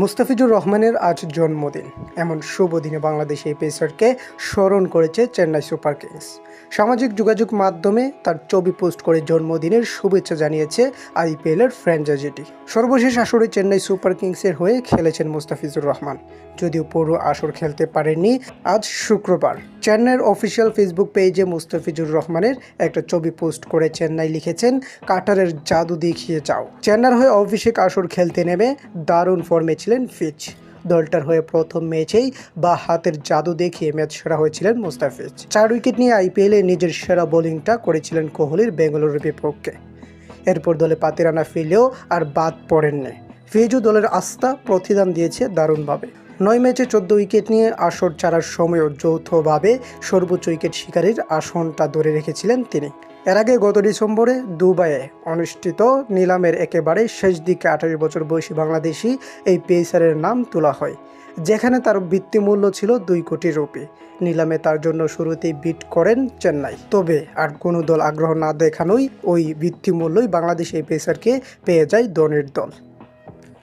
মুস্তাফিজুর রহমানের আজ জন্মদিন। এমন শুভ দিনে বাংলাদেশ এই পেসারকে স্মরণ করেছে চেন্নাই সুপার কিংস। সামাজিক যোগাযোগ মাধ্যমে তার ছবি পোস্ট করে জন্মদিনের শুভেচ্ছা জানিয়েছে আইপিএলের ফ্র্যাঞ্চাইজিটি। সর্বশেষ আসরে চেন্নাই সুপার কিংসের হয়ে খেলেছেন মুস্তাফিজুর রহমান। যদিও পুরো আসর খেলতে পারেননি, আজ শুক্রবার। চেন্নাইয়ের অফিসিয়াল ফেসবুক পেজে মুস্তাফিজুর রহমানের একটা ছবি পোস্ট করে চেন্নাই লিখেছেন কাটারের জাদু দেখিয়ে যাও। চেন্নাইয়ের হয়ে অভিষেক আসর খেলতে নেমে দারুণ ফর্মে ছিলেন ফিচ। দলটার হয়ে প্রথম ম্যাচেই বা হাতের জাদু দেখিয়ে ম্যাচ সেরা হয়েছিলেন মুস্তাফিজ। চার উইকেট নিয়ে আইপিএলে নিজের সেরা বোলিংটা করেছিলেন কোহলির বেঙ্গালুরুর বিপক্ষে। এরপর দলে পাতিরানা ফিরলেও আর বাদ পড়েননি। ফিজু দলের আস্থা, প্রতিদান দিয়েছে দারুণভাবে। নয় ম্যাচে চোদ্দ উইকেট নিয়ে আসর ছাড়ার সময়ও যৌথভাবে সর্বোচ্চ উইকেট শিকারীর আসনটা ধরে রেখেছিলেন তিনি। এর আগে গত ডিসেম্বরে দুবাইয়ে অনুষ্ঠিত নিলামের একেবারে শেষ দিকে আঠারো বছর বয়সী বাংলাদেশি এই পেসারের নাম তোলা হয়, যেখানে তার ভিত্তিমূল্য ছিল দুই কোটি রুপি। নিলামে তার জন্য শুরুতেই বিট করেন চেন্নাই। তবে আর কোনো দল আগ্রহ না দেখানোই ওই ভিত্তিমূল্যই বাংলাদেশ এই পেসারকে পেয়ে যায় দনের দল।